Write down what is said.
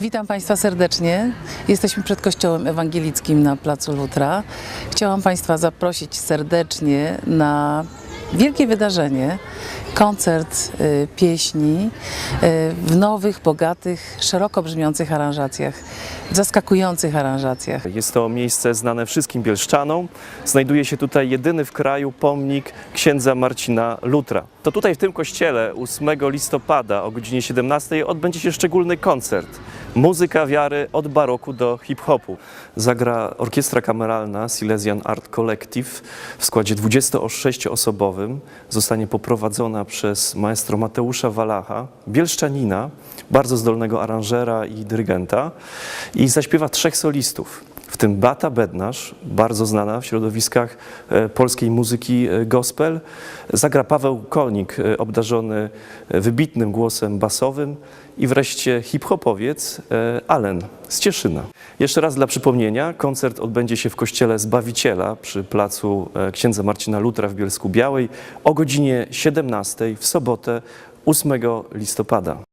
Witam Państwa serdecznie. Jesteśmy przed Kościołem Ewangelickim na Placu Lutra. Chciałam Państwa zaprosić serdecznie na wielkie wydarzenie, koncert y, pieśni y, w nowych, bogatych, szeroko brzmiących aranżacjach, zaskakujących aranżacjach. Jest to miejsce znane wszystkim bielszczanom. Znajduje się tutaj jedyny w kraju pomnik księdza Marcina Lutra. To tutaj w tym kościele 8 listopada o godzinie 17 odbędzie się szczególny koncert. Muzyka wiary od baroku do hip-hopu. Zagra orkiestra kameralna Silesian Art Collective w składzie 26-osobowym. Zostanie poprowadzona przez maestro Mateusza Walacha, bielszczanina, bardzo zdolnego aranżera i dyrygenta i zaśpiewa trzech solistów, w tym Bata Bednarz, bardzo znana w środowiskach e, polskiej muzyki e, gospel. Zagra Paweł Konik, e, obdarzony wybitnym głosem basowym i wreszcie hip-hopowiec Allen z Cieszyna. Jeszcze raz dla przypomnienia, koncert odbędzie się w kościele Zbawiciela przy placu księdza Marcina Lutra w Bielsku Białej o godzinie 17 w sobotę 8 listopada.